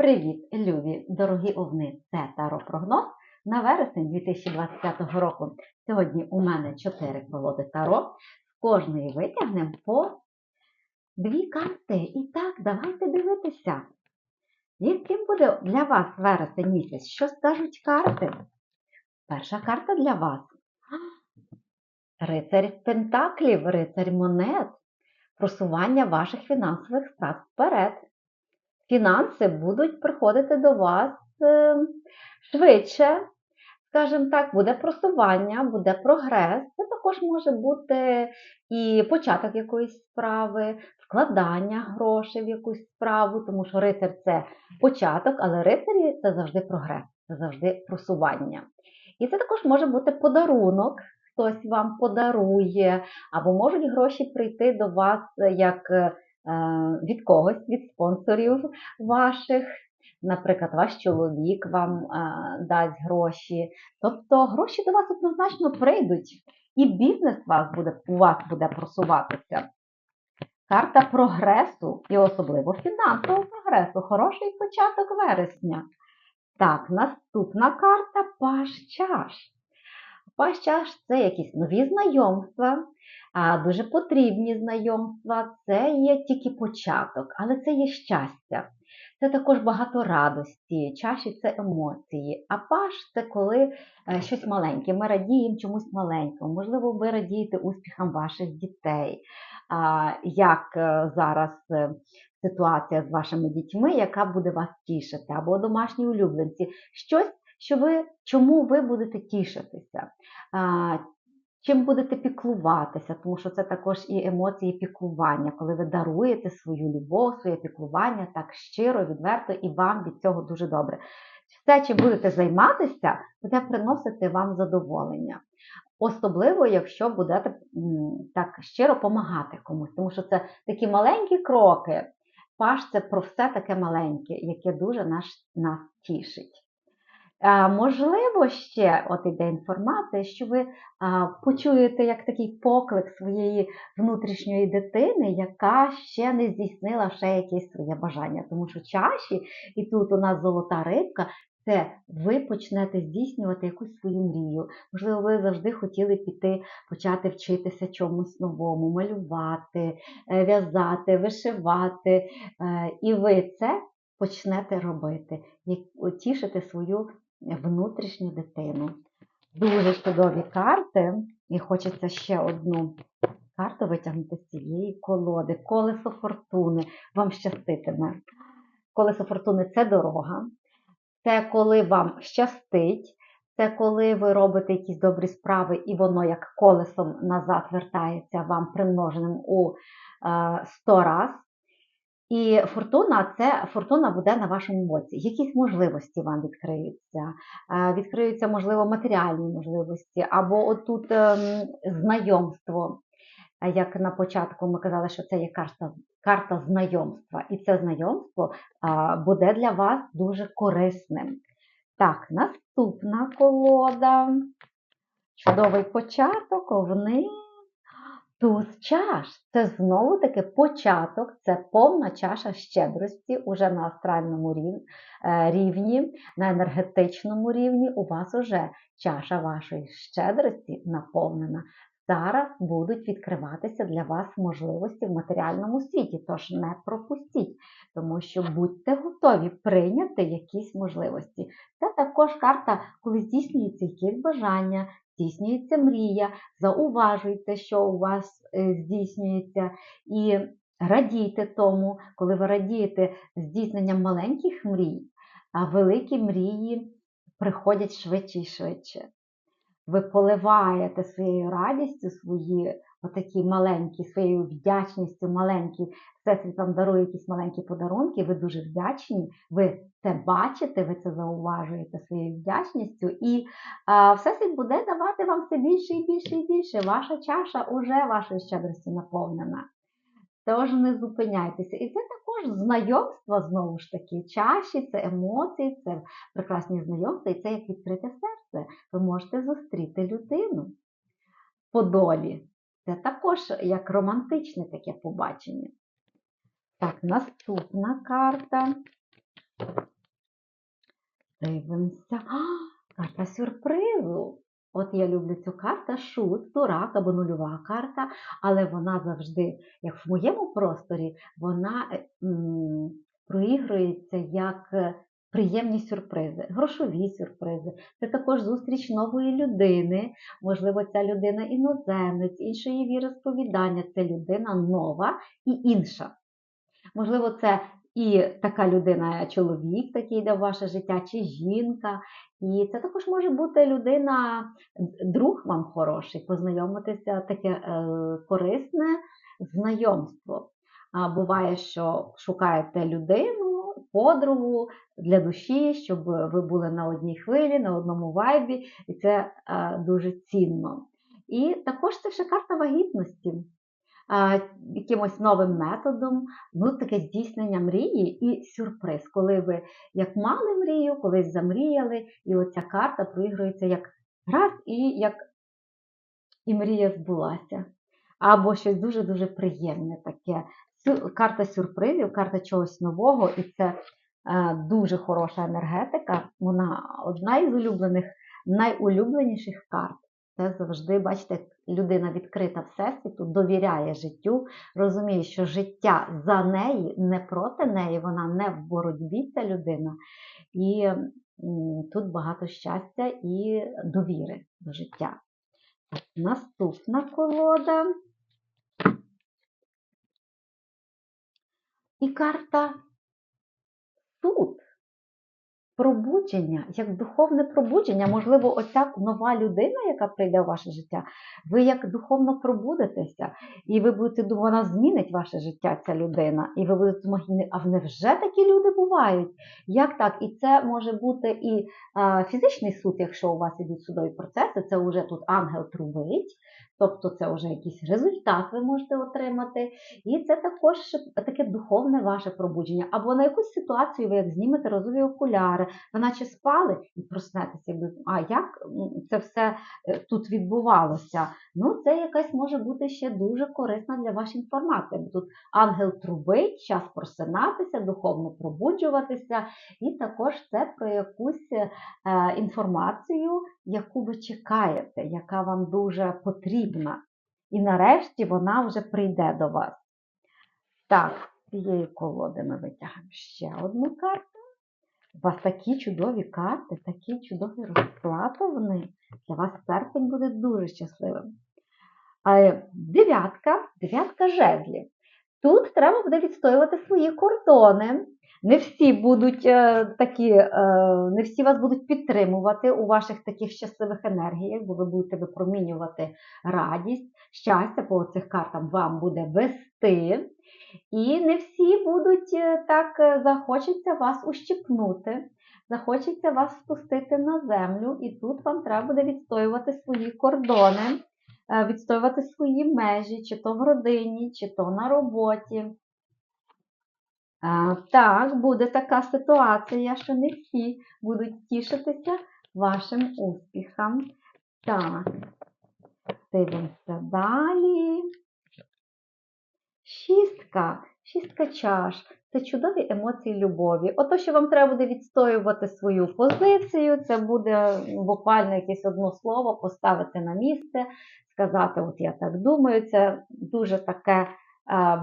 Привіт, любі, дорогі овни! Це Таро прогноз на вересень 2025 року. Сьогодні у мене 4 колоди Таро. З кожної витягнемо по дві карти. І так, давайте дивитися. Яким буде для вас вересень місяць? Що скажуть карти? Перша карта для вас. Рицарь Пентаклів, рицарь монет, просування ваших фінансових справ вперед фінанси будуть приходити до вас е, швидше, скажімо так, буде просування, буде прогрес. Це також може бути і початок якоїсь справи, вкладання грошей в якусь справу, тому що рицар це початок, але рицарі це завжди прогрес, це завжди просування. І це також може бути подарунок. Хтось вам подарує, або можуть гроші прийти до вас як е, від когось, від спонсорів ваших. Наприклад, ваш чоловік вам е, дасть гроші. Тобто гроші до вас однозначно прийдуть, і бізнес вас буде, у вас буде просуватися. Карта прогресу і особливо фінансового прогресу. Хороший початок вересня. Так, наступна карта Паш чаш. Паш чаш це якісь нові знайомства, дуже потрібні знайомства. Це є тільки початок, але це є щастя. Це також багато радості, чаші це емоції. А паш це коли е, щось маленьке. Ми радіємо чомусь маленькому. Можливо, ви радієте успіхам ваших дітей. Як е, зараз е, ситуація з вашими дітьми, яка буде вас тішити, або домашні улюбленці. Щось, що ви, чому ви будете тішитися чим будете піклуватися, тому що це також і емоції піклування, коли ви даруєте свою любов, своє піклування так щиро, відверто, і вам від цього дуже добре. Все, чим будете займатися, буде приносити вам задоволення. Особливо, якщо будете так щиро допомагати комусь, тому що це такі маленькі кроки. Паш це про все таке маленьке, яке дуже нас, нас тішить. Можливо, ще от іде інформація, що ви почуєте як такий поклик своєї внутрішньої дитини, яка ще не здійснила ще якесь своє бажання. Тому що чаші, і тут у нас золота рибка, це ви почнете здійснювати якусь свою мрію. Можливо, ви завжди хотіли піти, почати вчитися чомусь новому, малювати, е, в'язати, вишивати. Е, і ви це почнете робити, тішити свою внутрішню дитину. Дуже чудові карти. І хочеться ще одну карту витягнути з цієї колоди. Колесо фортуни. Вам щаститиме. Колесо фортуни це дорога. Це коли вам щастить. Це коли ви робите якісь добрі справи, і воно як колесом назад вертається вам примноженим у 100 раз. І фортуна це фортуна буде на вашому боці. Якісь можливості вам відкриються, відкриються, можливо, матеріальні можливості, або отут ем, знайомство. Як на початку ми казали, що це є карта карта знайомства, і це знайомство буде для вас дуже корисним. Так, наступна колода. Чудовий початок, овни. Туз чаш це знову-таки початок, це повна чаша щедрості уже на астральному е, рівні, на енергетичному рівні. У вас уже чаша вашої щедрості наповнена. Зараз будуть відкриватися для вас можливості в матеріальному світі, тож не пропустіть, тому що будьте готові прийняти якісь можливості. Це також карта, коли здійснюється якісь бажання, здійснюється мрія, зауважуйте, що у вас е, здійснюється, і радійте тому, коли ви радієте здійсненням маленьких мрій, а великі мрії приходять швидше і швидше. Ви поливаєте своєю радістю свої отакі маленькі, своєю вдячністю, маленькі, всесвіт вам дарує якісь маленькі подарунки, ви дуже вдячні, ви це бачите, ви це зауважуєте своєю вдячністю, і а, всесвіт буде давати вам все більше і більше і більше. Ваша чаша уже вашої щедрості наповнена. Тож не зупиняйтеся. І це також знайомство, знову ж таки, чаші, це емоції, це прекрасні знайомства, і це як відкрите серце. Ви можете зустріти людину по долі. Це також як романтичне таке побачення. Так, наступна карта. Дивимося. А, карта сюрпризу. От я люблю цю карту шут, дурак або нульова карта, але вона завжди, як в моєму просторі, вона м, проігрується як е, приємні сюрпризи, грошові сюрпризи. Це також зустріч нової людини. Можливо, ця людина іноземець, іншої віросповідання. Це людина нова і інша. Можливо, це і така людина, чоловік, такий йде в ваше життя, чи жінка. І це також може бути людина, друг вам хороший, познайомитися, таке е, корисне знайомство. А буває, що шукаєте людину, подругу для душі, щоб ви були на одній хвилі, на одному вайбі, і це е, дуже цінно. І також це ще карта вагітності. Якимось новим методом, ну таке здійснення мрії і сюрприз, коли ви як мали мрію, колись замріяли, і оця карта проігрується як раз і як і мрія збулася. Або щось дуже-дуже приємне таке. Карта сюрпризів, карта чогось нового, і це е, дуже хороша енергетика. Вона одна із улюблених, найулюбленіших карт. Це завжди, бачите, людина відкрита Всесвіту, довіряє життю, розуміє, що життя за неї, не проти неї, вона не в боротьбі, ця людина. І тут багато щастя і довіри до життя. Наступна колода. І карта суд. Пробудження, як духовне пробудження, можливо, оця нова людина, яка прийде в ваше життя, ви як духовно пробудетеся, і ви будете думати, вона змінить ваше життя, ця людина, і ви будете думати, «Ні, а невже такі люди бувають? Як так? І це може бути і фізичний суд, якщо у вас ідуть судові процеси, це вже тут ангел трубить, тобто це вже якийсь результат ви можете отримати. І це також таке духовне ваше пробудження. Або на якусь ситуацію ви як знімете розові окуляри, ви наче спали і проснетеся, а як це все е, тут відбувалося? Ну, це якась може бути ще дуже корисна для вас інформація. Тут ангел трубить, час просинатися, духовно пробуджуватися, і також це про якусь е, інформацію, яку ви чекаєте, яка вам дуже потрібна. І нарешті вона вже прийде до вас. Так, з цієї колоди ми витягнемо ще одну карту. У вас такі чудові карти, такий чудові розклад вони. Для вас серпень буде дуже щасливим. Дев'ятка, дев'ятка жезлів. Тут треба буде відстоювати свої кордони. Не всі будуть е, такі, е, не всі вас будуть підтримувати у ваших таких щасливих енергіях, бо ви будете випромінювати радість, щастя по цих картам вам буде вести. І не всі будуть е, так захочеться вас ущипнути, захочеться вас спустити на землю, і тут вам треба буде відстоювати свої кордони, відстоювати свої межі, чи то в родині, чи то на роботі. Так, буде така ситуація, що не всі будуть тішитися вашим успіхам. Так, дивимося далі. Шістка, шістка чаш. Це чудові емоції любові. Ото, що вам треба буде відстоювати свою позицію, це буде буквально якесь одно слово поставити на місце, сказати, от я так думаю, це дуже таке е,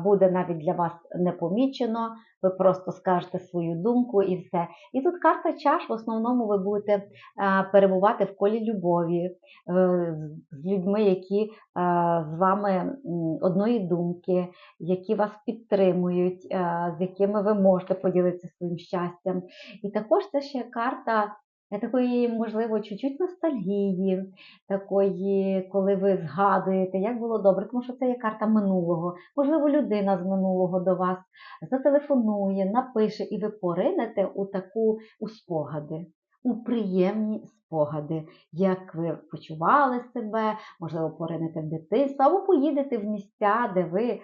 буде навіть для вас непомічено. Ви просто скажете свою думку і все. І тут карта чаш, в основному ви будете е, перебувати в колі любові е, з людьми, які з вами одної думки, які вас підтримують, з якими ви можете поділитися своїм щастям. І також це ще карта такої, можливо, чуть-чуть ностальгії, такої, коли ви згадуєте, як було добре, тому що це є карта минулого. Можливо, людина з минулого до вас зателефонує, напише, і ви поринете у таку у спогади. У приємні спогади, як ви почували себе, можливо, поринете в дитинство, або поїдете в місця, де ви е,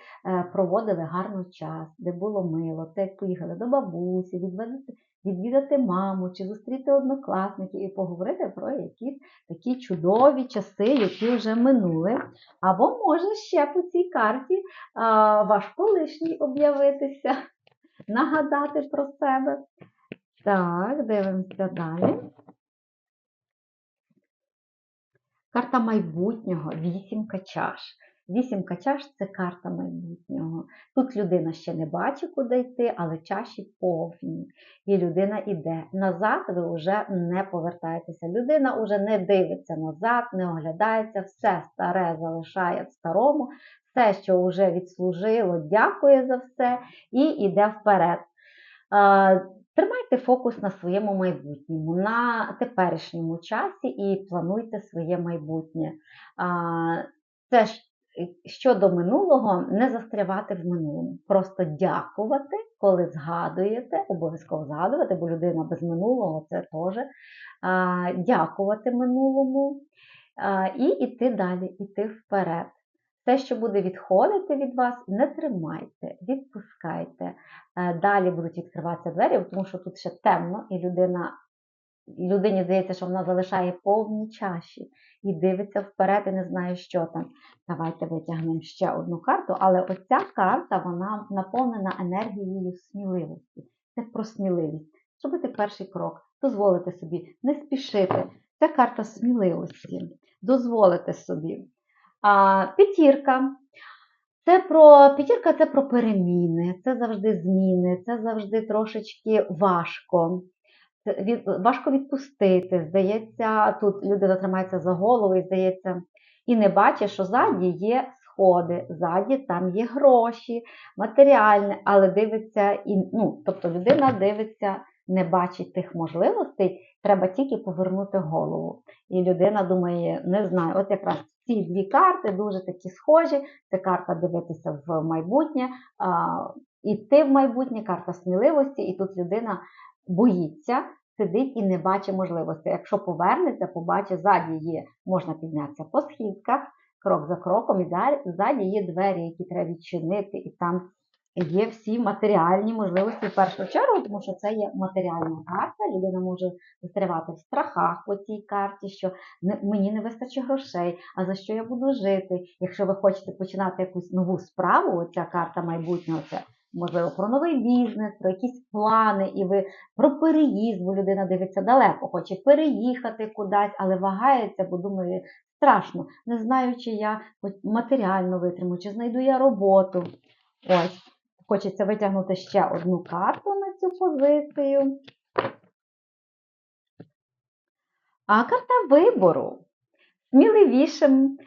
проводили гарний час, де було мило, це як поїхали до бабусі, відвідати, відвідати маму чи зустріти однокласників і поговорити про якісь такі чудові часи, які вже минули. Або може ще по цій карті а, ваш колишній об'явитися, нагадати про себе. Так, дивимося далі. Карта майбутнього, вісімка чаш. Вісімка чаш це карта майбутнього. Тут людина ще не бачить, куди йти, але чаші повні. І людина йде. Назад ви вже не повертаєтеся. Людина вже не дивиться назад, не оглядається, все старе залишає в старому, все, що вже відслужило, дякує за все і йде вперед. Е, Тримайте фокус на своєму майбутньому, на теперішньому часі і плануйте своє майбутнє. Це щодо минулого, не застрявати в минулому. Просто дякувати, коли згадуєте, обов'язково згадувати, бо людина без минулого це теж дякувати минулому і йти далі, йти вперед. Те, що буде відходити від вас, не тримайте, відпускайте. Е, Далі будуть відкриватися двері, тому що тут ще темно, і людина, людині здається, що вона залишає повні чаші і дивиться вперед і не знає, що там. Давайте витягнемо ще одну карту, але оця карта вона наповнена енергією сміливості. Це про сміливість. Зробити перший крок, дозволити собі не спішити. Це карта сміливості. Дозволити собі. А, П'ятірка. Це про п'ятірка це про переміни, це завжди зміни, це завжди трошечки важко. Від, важко відпустити. Здається, тут людина тримається за голову і здається, і не бачить, що ззаді є сходи, ззаді там є гроші, матеріальне, але дивиться, і, ну, тобто людина дивиться, не бачить тих можливостей, треба тільки повернути голову. І людина думає, не знаю, от якраз ці дві карти дуже такі схожі. Це карта дивитися в майбутнє, іти в майбутнє, карта сміливості, і тут людина боїться, сидить і не бачить можливості. Якщо повернеться, побачить, ззаді є, можна піднятися по східках, крок за кроком, і ззаді є двері, які треба відчинити, і там є всі матеріальні можливості в першу чергу, тому що це є матеріальна карта. Людина може застрявати в страхах по цій карті, що мені не вистачить грошей, а за що я буду жити. Якщо ви хочете починати якусь нову справу, оця карта майбутнього, це можливо про новий бізнес, про якісь плани, і ви про переїзд, бо людина дивиться далеко, хоче переїхати кудись, але вагається, бо думає, страшно, не знаю, чи я матеріально витримаю, чи знайду я роботу. Ось. Хочеться витягнути ще одну карту на цю позицію. А карта вибору. Сміливішим,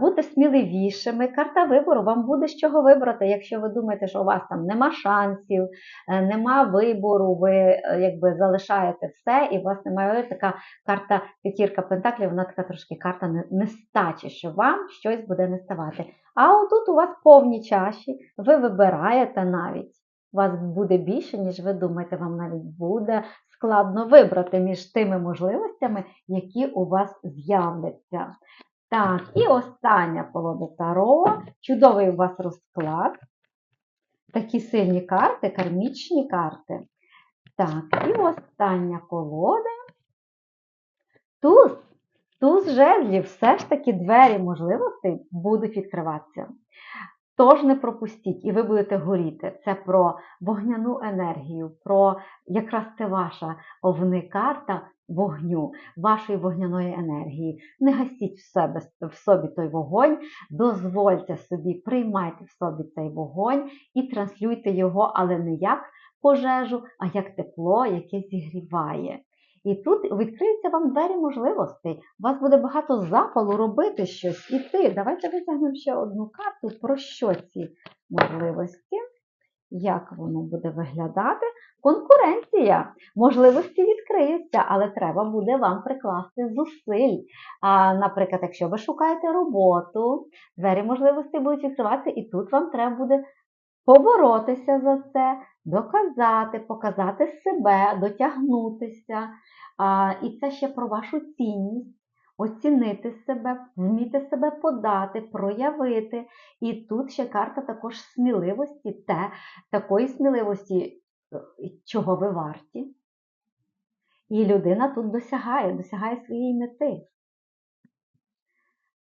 бути сміливішими. Карта вибору вам буде з чого вибрати, якщо ви думаєте, що у вас там нема шансів, е, нема вибору, ви е, якби залишаєте все, і у вас немає така карта п'ятірка пентаклів, вона така трошки карта нестачі, що вам щось буде не ставати. А отут у вас повні чаші, ви вибираєте навіть. У вас буде більше, ніж ви думаєте, вам навіть буде складно вибрати між тими можливостями, які у вас з'являться. Так, і остання колода Таро. Чудовий у вас розклад. Такі сильні карти, кармічні карти. Так, і остання колода. Туз. Туз жезлів, все ж таки двері можливостей будуть відкриватися. Тож не пропустіть, і ви будете горіти. Це про вогняну енергію, про якраз це ваша овни-карта вогню, вашої вогняної енергії. Не гасіть в, себе, в собі той вогонь, дозвольте собі, приймайте в собі цей вогонь і транслюйте його, але не як пожежу, а як тепло, яке зігріває. І тут відкриються вам двері можливостей. У вас буде багато запалу робити щось, іти. Давайте витягнемо ще одну карту. Про що ці можливості? Як воно буде виглядати? Конкуренція. Можливості відкриються, але треба буде вам прикласти зусиль. А, наприклад, якщо ви шукаєте роботу, двері можливостей будуть відкриватися, і тут вам треба буде поборотися за це, доказати, показати себе, дотягнутися. А, і це ще про вашу цінність, оцінити себе, вміти себе подати, проявити. І тут ще карта також сміливості, те, такої сміливості, е, чого ви варті. І людина тут досягає, досягає своєї мети.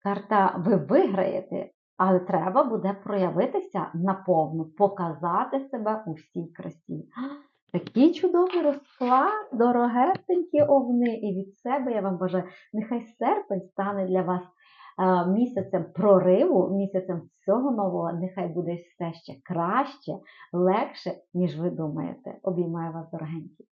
Карта ви виграєте, але треба буде проявитися наповну, показати себе у всій красі. Такий чудовий розклад, дорогесенькі овни. І від себе я вам бажаю, нехай серпень стане для вас е, місяцем прориву, місяцем всього нового. Нехай буде все ще краще, легше, ніж ви думаєте. Обіймаю вас, дорогенькі.